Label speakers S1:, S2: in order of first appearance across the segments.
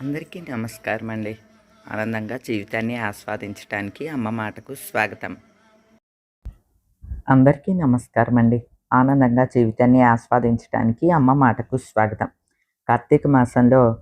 S1: అందరికీ నమస్కారం అండి. ఆనందంగా జీవితాన్ని ఆస్వాదించడానికి అమ్మ మాటకు స్వాగతం. అందరికీ నమస్కారం అండి. ఆనందంగా జీవితాన్ని ఆస్వాదించడానికి అమ్మ మాటకు స్వాగతం. కార్తీక మాసంలో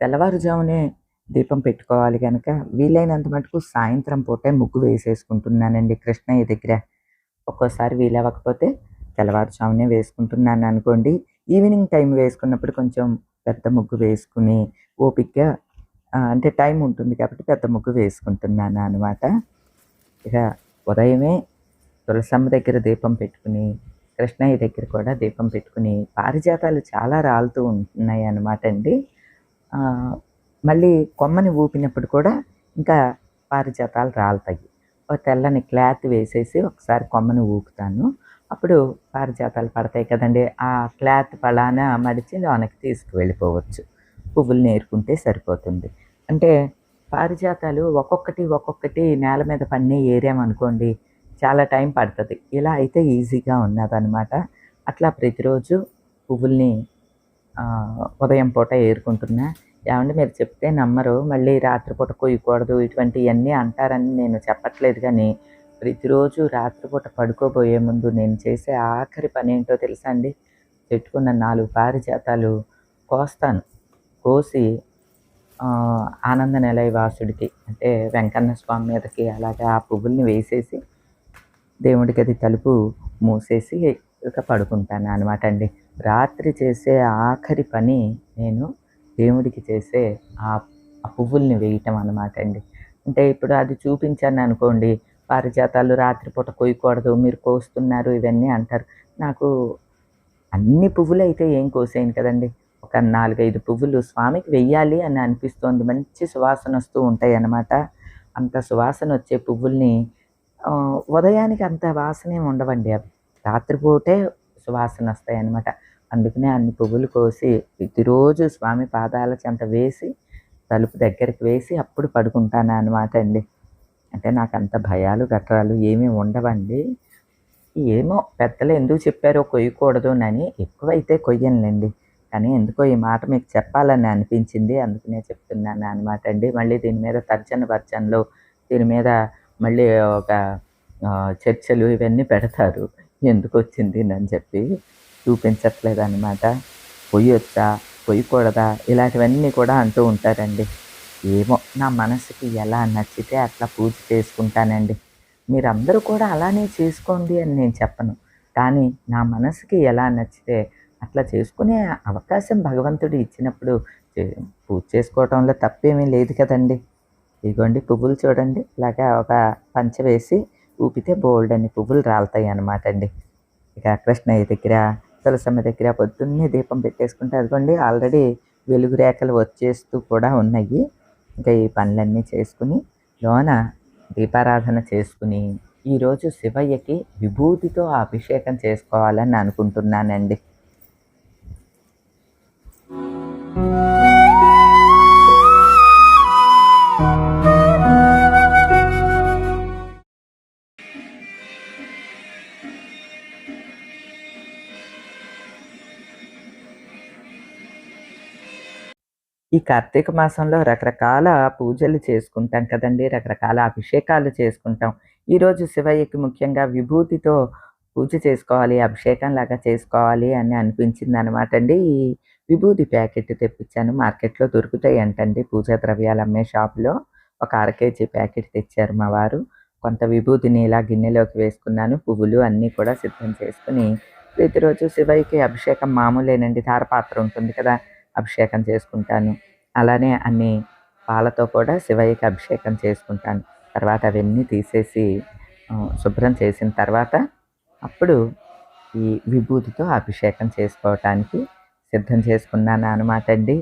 S1: తెల్లవారుజామునే దీపం పెట్టుకోవాలి కనుక వీలైనంత మటుకు సాయంత్రం పూటే ముగ్గు వేసేసుకుంటున్నానండి కృష్ణయ్య దగ్గర. ఒక్కోసారి వీలవ్వకపోతే తెల్లవారుజామునే వేసుకుంటున్నాను అనుకోండి. ఈవినింగ్ టైం వేసుకున్నప్పుడు కొంచెం పెద్ద ముగ్గు వేసుకుని ఓపిక్గా అంటే టైం ఉంటుంది కాబట్టి పెద్ద ముగ్గు వేసుకుంటున్నాను అనమాట ఇక ఉదయమే తులసమ్మ దగ్గర దీపం పెట్టుకుని కృష్ణయ్య దగ్గర కూడా దీపం పెట్టుకుని పారిజాతాలు చాలా రాలుతూ ఉంటున్నాయి అనమాట అండి. మళ్ళీ కొమ్మని ఊపినప్పుడు కూడా ఇంకా పారిజాతాలు రాలుతాయి. ఒక తెల్లని క్లాత్ వేసేసి ఒకసారి కొమ్మని ఊపుతాను. అప్పుడు పారిజాతాలు పడతాయి కదండి. ఆ క్లాత్ పలానా మడిచి లోనకి తీసుకువెళ్ళిపోవచ్చు. పువ్వులు నేర్కుంటే సరిపోతుంది. అంటే పారిజాతాలు ఒక్కొక్కటి ఒక్కొక్కటి నేల మీద పన్నీ ఏరామనుకోండి చాలా టైం పడుతుంది. ఇలా అయితే ఈజీగా ఉన్నదనమాట అట్లా ప్రతిరోజు పువ్వుల్ని ఉదయం పూట ఏరుకుంటున్నా. ఏమంటే మీరు చెప్తే నమ్మరు. మళ్ళీ రాత్రిపూట కొయ్యకూడదు. ఇటువంటివన్నీ అంటారని నేను చెప్పట్లేదు కానీ ప్రతిరోజు రాత్రిపూట పడుకోబోయే ముందు నేను చేసే ఆఖరి పని ఏంటో తెలుసా అండి? పెట్టుకున్న నాలుగు పారిజాతాలు కోస్తాను. కోసి ఆనంద నిలయ వాసుడికి అంటే వెంకన్న స్వామి మీదకి అలాగే ఆ పువ్వుల్ని వేసేసి దేవుడికి అది తలుపు మూసేసి ఇక పడుకుంటాను అనమాట అండి. రాత్రి చేసే ఆఖరి పని నేను దేవుడికి చేసే ఆ ఆ పువ్వుల్ని వేయటం అనమాట అండి. అంటే ఇప్పుడు అది చూపించాను అనుకోండి పారిజాతాలు రాత్రిపూట కోయకూడదు మీరు కోస్తున్నారు ఇవన్నీ అంటారు. నాకు అన్ని పువ్వులు అయితే ఏం కోసేయను కదండి. ఒక నాలుగైదు పువ్వులు స్వామికి వెయ్యాలి అని అనిపిస్తోంది. మంచి సువాసన వస్తూ ఉంటాయి అన్నమాట అంత సువాసన వచ్చే పువ్వుల్ని ఉదయానికి అంత వాసనే ఉండవండి అవి. రాత్రిపూటే సువాసన వస్తాయి అన్నమాట అందుకనే అన్ని పువ్వులు కోసి ప్రతిరోజు స్వామి పాదాల చెంత వేసి తలుపు దగ్గరికి వేసి అప్పుడు పడుకుంటాను అనమాట అండి. అంటే నాకు అంత భయాలు గట్రాలు ఏమీ ఉండవండి. ఏమో పెద్దలు ఎందుకు చెప్పారో కొయ్యకూడదు అని ఎక్కువైతే కొయ్యనులేండి. కానీ ఎందుకో ఈ మాట మీకు చెప్పాలని అనిపించింది. అందుకనే చెప్తున్నాను అనమాట అండి. మళ్ళీ దీని మీద తర్జన భర్జనలు దీని మీద మళ్ళీ ఒక చర్చలు ఇవన్నీ పెడతారు. ఎందుకు వచ్చింది అని చెప్పి చూపించట్లేదు అనమాట పొయ్యొచ్చా పొయ్యకూడదా ఇలాంటివన్నీ కూడా అంటూ ఉంటారండి. ఏమో నా మనసుకి ఎలా నచ్చితే అట్లా పూజ చేసుకుంటానండి. మీరందరూ కూడా అలానే చేసుకోండి అని నేను చెప్పను. కానీ నా మనసుకి ఎలా నచ్చితే అట్లా చేసుకునే అవకాశం భగవంతుడు ఇచ్చినప్పుడు పూజ చేసుకోవటంలో తప్పేమీ లేదు కదండి. ఇదిగోండి పువ్వులు చూడండి. ఇలాగా ఒక పంచ వేసి ఊపితే బోల్డ్ అని పువ్వులు రాలుతాయి అన్నమాట అండి. ఇక కృష్ణయ్య దగ్గర తులసమ్మ దగ్గర పొద్దున్నే దీపం పెట్టేసుకుంటే అదిగోండి ఆల్రెడీ వెలుగు రేఖలు వచ్చేస్తూ కూడా ఉన్నాయి. ఇంకా ఈ పనులన్నీ చేసుకుని లోన దీపారాధన చేసుకుని ఈరోజు శివయ్యకి విభూతితో అభిషేకం చేసుకోవాలని అనుకుంటున్నానండి. ఈ కార్తీక మాసంలో రకరకాల పూజలు చేసుకుంటాం కదండి రకరకాల అభిషేకాలు చేసుకుంటాం. ఈరోజు శివయ్యకి ముఖ్యంగా విభూతితో పూజ చేసుకోవాలి అభిషేకం లాగా చేసుకోవాలి అని అనిపించింది అనమాట అండి. ఈ విభూతి ప్యాకెట్ తెప్పించాను. మార్కెట్లో దొరుకుతాయి అంటండి పూజా ద్రవ్యాలు అమ్మే షాప్లో. ఒక అర కేజీ ప్యాకెట్ తెచ్చారు మా వారు. కొంత విభూతిని ఇలా గిన్నెలోకి వేసుకున్నాను. పువ్వులు అన్నీ కూడా సిద్ధం చేసుకుని ప్రతిరోజు శివయ్యకి అభిషేకం మామూలేనండి. ధారపాత్ర ఉంటుంది కదా అభిషేకం చేసుకుంటాను. అలానే అన్ని పాలతో కూడా శివయ్యకి అభిషేకం చేసుకుంటాను. తర్వాత అవన్నీ తీసేసి శుభ్రం చేసిన తర్వాత అప్పుడు ఈ విభూతితో అభిషేకం చేసుకోవటానికి సిద్ధం చేసుకున్నాను అనమాట అండి.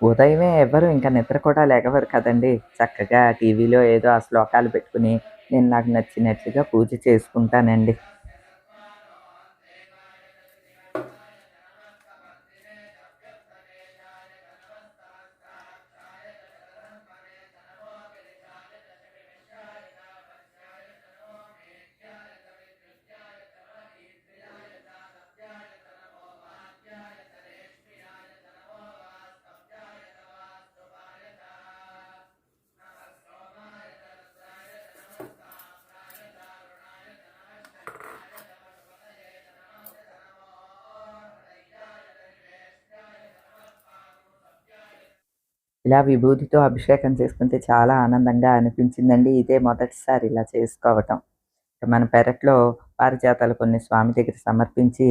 S1: ఉదయమే ఎవరు ఇంకా నిద్ర కూడా లేగవరు కదండి. చక్కగా టీవీలో ఏదో ఆ శ్లోకాలు పెట్టుకుని నేను నాకు నచ్చినట్లుగా పూజ చేసుకుంటానండి. ఇలా విభూతితో అభిషేకం చేసుకుంటే చాలా ఆనందంగా అనిపించిందండి. ఇదే మొదటిసారి ఇలా చేసుకోవటం. మన పెరట్లో పారిజాతాలు కొన్ని స్వామి దగ్గర సమర్పించి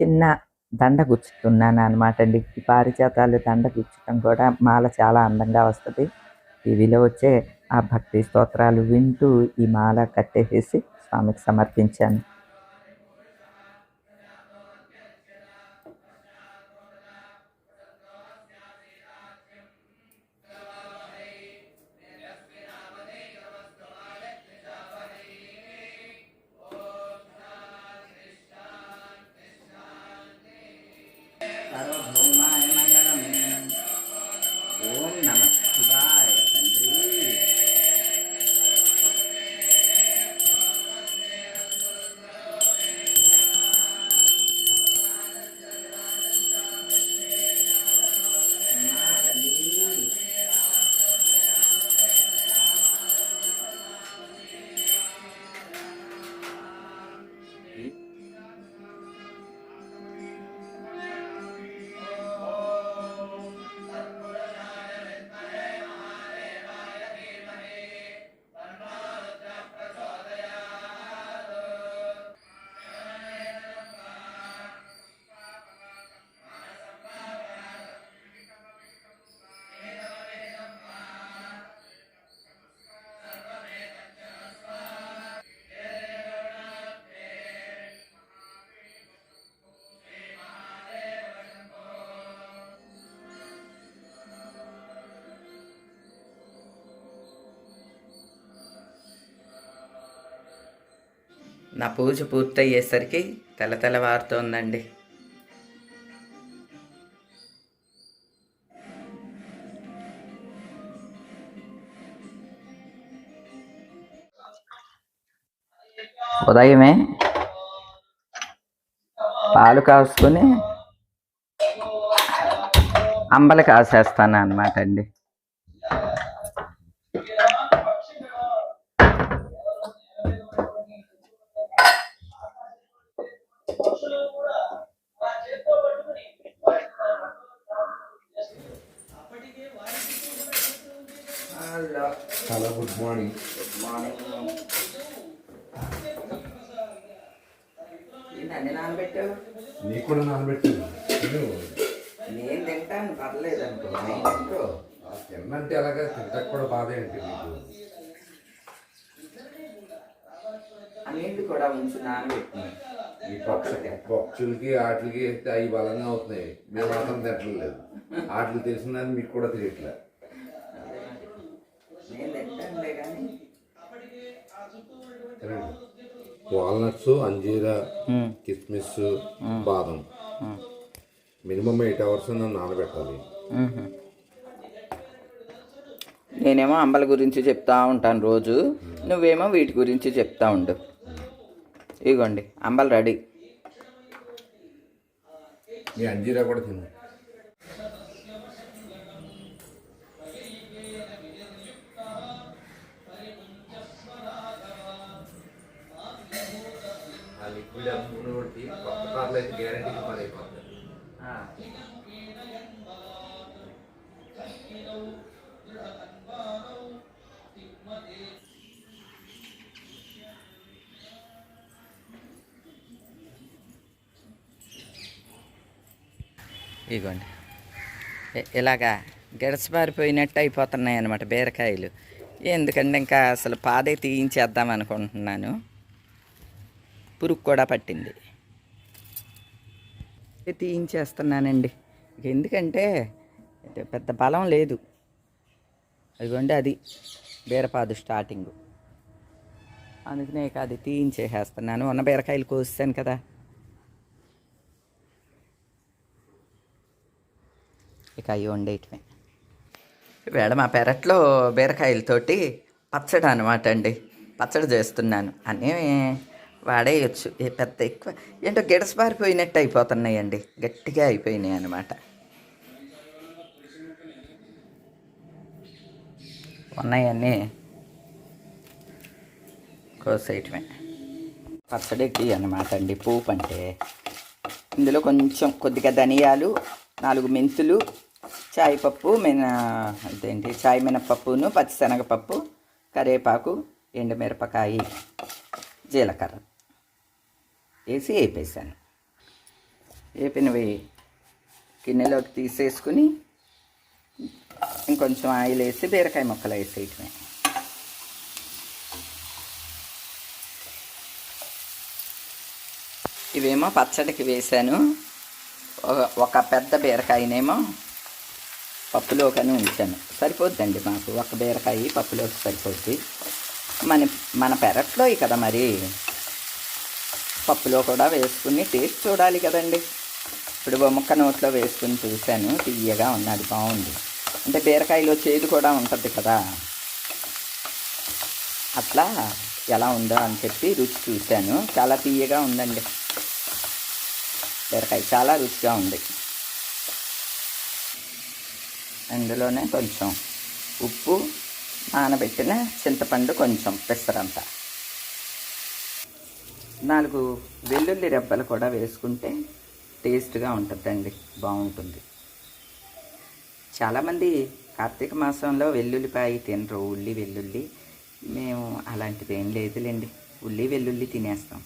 S1: చిన్న దండ గుచ్చుతున్నాను అనమాట అండి. ఈ పారిజాతాలు దండ గుచ్చటం కూడా మాల చాలా అందంగా వస్తుంది. టీవీలో వచ్చే ఆ భక్తి స్తోత్రాలు వింటూ ఈ మాల కట్టేసేసి స్వామికి సమర్పించాను. নামাজ నా పూజ పూర్తయ్యేసరికి తెలతెలవారుతోందండి ఉదయమే పాలు కాసుకొని అంబలి కాసేస్తాను అనమాట అండి.
S2: తింటకు కూడా బాధ
S1: కూడా ఉంచి నానబెట్టినాయి
S2: ఈ పక్ష పక్షులకి ఆటలకి వేస్తే అవి బలంగా అవుతున్నాయి. మేము మాత్రం తింటలేదు ఆటలు తెలిసిందని మీకు కూడా తెలియట్లే. వాల్నట్స్ అంజీరా కిస్మిస్ బాదం. మినిమం ఎయిట్ అవర్స్ నానబెట్టాలి.
S1: నేనేమో అంబల గురించి చెప్తా ఉంటాను రోజు. నువ్వేమో వీటి గురించి చెప్తా ఉండు. ఇగోండి అంబలు రెడీ.
S2: అంజీరా కూడా తిన్నా ఆ లిక్విడ్ అమ్ముకున్న వాడికి కొత్త కార్లు అయితే గ్యారంటీకి పని అయిపోతుంది
S1: ఇగోండి. ఇలాగా గెడసబారిపోయినట్టు అయిపోతున్నాయి అన్నమాట బీరకాయలు. ఎందుకంటే ఇంకా అసలు పాదే తీయించేద్దాం అనుకుంటున్నాను. పురుగు కూడా పట్టింది. తీయించేస్తున్నానండి. ఎందుకంటే పెద్ద బలం లేదు. అదిగోండి అది బీరపాదు స్టార్టింగ్. అందుకనే ఇక అది తీయించేసేస్తున్నాను. ఉన్న బీరకాయలు కోసాను కదా. ఇక అవి వండేయటమే వేళ మా పెరట్లో బీరకాయలతోటి పచ్చడి అనమాట అండి. పచ్చడి చేస్తున్నాను. అన్నీ వాడేయచ్చు. ఏ పెద్ద ఎక్కువ ఏంటో గిడసబారిపోయినట్టు అయిపోతున్నాయండి. గట్టిగా అయిపోయినాయి అనమాట ఉన్నాయన్నీ కోసేయటమే పచ్చడికి అనమాట అండి. పూపు అంటే ఇందులో కొంచెం కొద్దిగా ధనియాలు నాలుగు మెంతులు
S3: చాయ్ పప్పు మిన ఇదేంటి? చాయ్ మినపప్పును పచ్చిశనగపప్పు కరివేపాకు ఎండుమిరపకాయ జీలకర్ర. వేసి వేపేసాను వేపినవి గిన్నెలోకి తీసేసుకుని ఇంకొంచెం ఆయిల్ వేసి బీరకాయ ముక్కలు వేసేయటమే. ఇవేమో పచ్చడికి వేసాను ఒక- ఒక పెద్ద బీరకాయనేమో పప్పులోకని ఉంచాను. సరిపోద్దండి మాకు. ఒక బీరకాయ పప్పులోకి సరిపోద్ది. మన మన పెరట్లో కదా మరి. పప్పులో కూడా వేసుకుని టేస్ట్ చూడాలి కదండి. ఇప్పుడు బొమ్మక్క నోట్లో వేసుకుని చూశాను. తీయగా ఉన్నది బాగుంది. అంటే బీరకాయలో చేదు కూడా ఉంటుంది కదా. అట్లా ఎలా ఉందో అని చెప్పి రుచి చూశాను. చాలా తీయగా ఉందండి. బీరకాయ చాలా రుచిగా ఉంది. అందులోనే కొంచెం ఉప్పు నానబెట్టిన చింతపండు కొంచెం పెసరంత. నాలుగు వెల్లుల్లి రెబ్బలు కూడా వేసుకుంటే టేస్ట్గా ఉంటుందండి బాగుంటుంది. చాలామంది కార్తీక మాసంలో వెల్లుల్లిపాయ తినరు ఉల్లి వెల్లుల్లి. మేము అలాంటిది ఏం లేదులేండి ఉల్లి వెల్లుల్లి తినేస్తాం.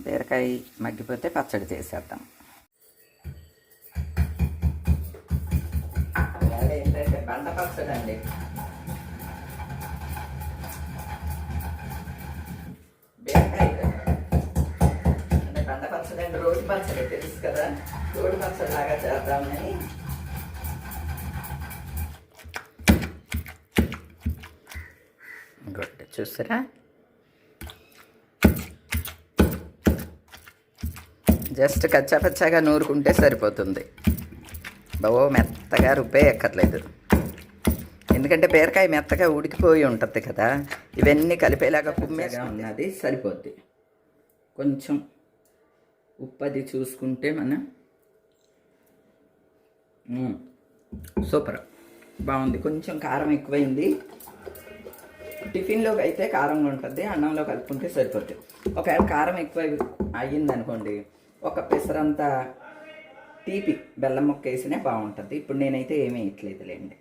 S3: బీరకాయ మగ్గిపోతే పచ్చడి చేసేద్దాం. పచ్చడి అండి బీరకాయ అంటే బండ పచ్చడి అంటే రోడ్డు పచ్చడి తెలుసు కదా? రోడ్డు పచ్చడి లాగా చేద్దామని. గొడ్డ చూసారా? జస్ట్ కచ్చాపచ్చాగా నూరుకుంటే సరిపోతుంది. బావో మెత్తగా రుబ్బే ఎక్కర్లేదు ఎందుకంటే బీరకాయ మెత్తగా ఉడికిపోయి ఉంటుంది కదా ఇవన్నీ కలిపేలాగా కుమ్మేగా ఉన్నది సరిపోద్ది. కొంచెం ఉప్పు అది చూసుకుంటే మనం సూపర్. బాగుంది. కొంచెం కారం ఎక్కువైంది. టిఫిన్లోకి అయితే కారంగా ఉంటుంది అన్నంలో కలుపుకుంటే సరిపోతుంది ఒకవేళ కారం ఎక్కువ అయ్యింది అనుకోండి ఒక పెసరంతా తీపి బెల్లం ముక్క వేసినే బాగుంటుంది. ఇప్పుడు నేనైతే ఏమీ వేయట్లేదులేండి.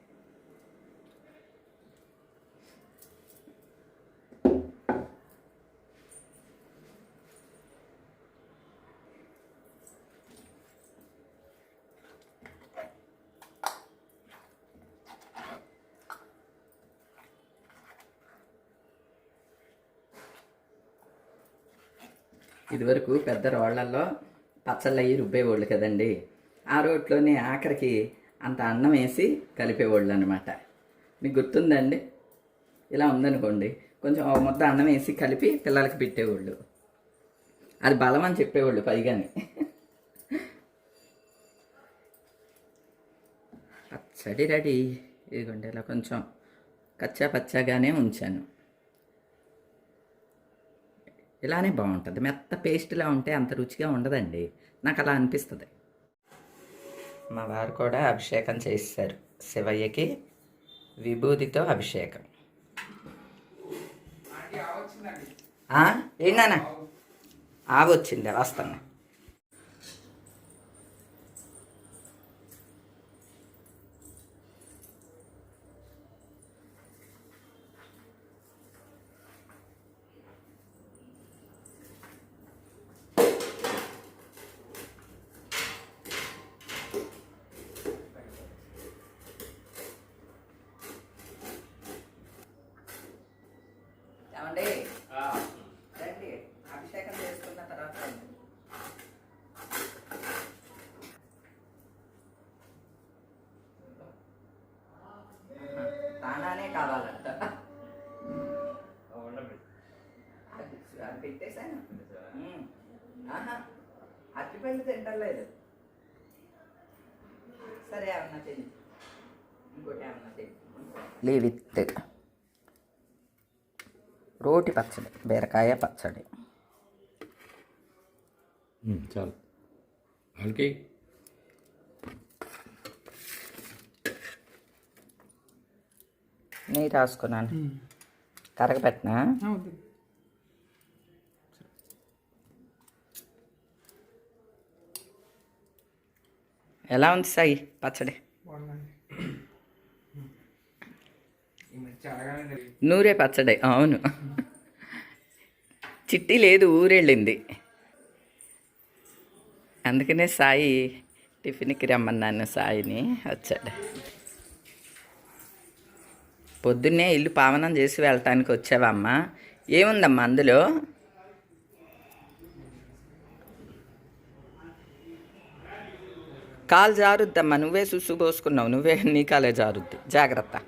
S3: ఇదివరకు పెద్ద రోళ్ళల్లో పచ్చళ్ళు అయ్యి రుబ్బేవాళ్ళు కదండి. ఆ రోట్లోనే ఆఖరికి అంత అన్నం వేసి కలిపేవాళ్ళు అనమాట మీకు గుర్తుందండి? ఇలా ఉందనుకోండి కొంచెం ఒక ముద్ద అన్నం వేసి కలిపి పిల్లలకి పెట్టేవాళ్ళు. అది బలం అని చెప్పేవాళ్ళు పైగాని. పచ్చడి రెడీ. ఇదిగోండి ఇలా కొంచెం కచ్చా పచ్చాగానే ఉంచాను. ఇలానే బాగుంటుంది. మెత్త పేస్ట్లా ఉంటే అంత రుచిగా ఉండదండి. నాకు అలా అనిపిస్తుంది. మా వారు కూడా అభిషేకం చేశారు శివయ్యకి విభూతితో అభిషేకం. ఏంటన్నా ఆవి వచ్చింది వస్తాను ఏమండి రండి అభిషేకం చేసుకున్న తర్వాత రండి. తానానే కావాలంట అది పెట్టేశాను. ఆహా. అట్టిపండు తింటలేదు సరే ఏమన్నా చెయ్యి ఇంకోటి ఏమన్నా చెయ్యి లీవ్ ఇట్ రోటి పచ్చడి బీరకాయ పచ్చడి.
S4: చాలు. వాళ్ళకి
S3: నెయ్యి రాసుకున్నాను. కరగబెట్టినా ఎలా ఉంది సాయి పచ్చడి? నూరే పచ్చడి అవును. చిట్టి లేదు ఊరెళ్ళింది. అందుకనే సాయి టిఫిన్కి రమ్మన్నాను సాయిని వచ్చాడు. పొద్దున్నే ఇల్లు పావనం చేసి వెళ్ళటానికి వచ్చావమ్మా. ఏముందమ్మా అందులో? కాలు జారుద్దమ్మా నువ్వే సుసు పోసుకున్నావు నువ్వే నీ కాలే జారుద్ది. జాగ్రత్త.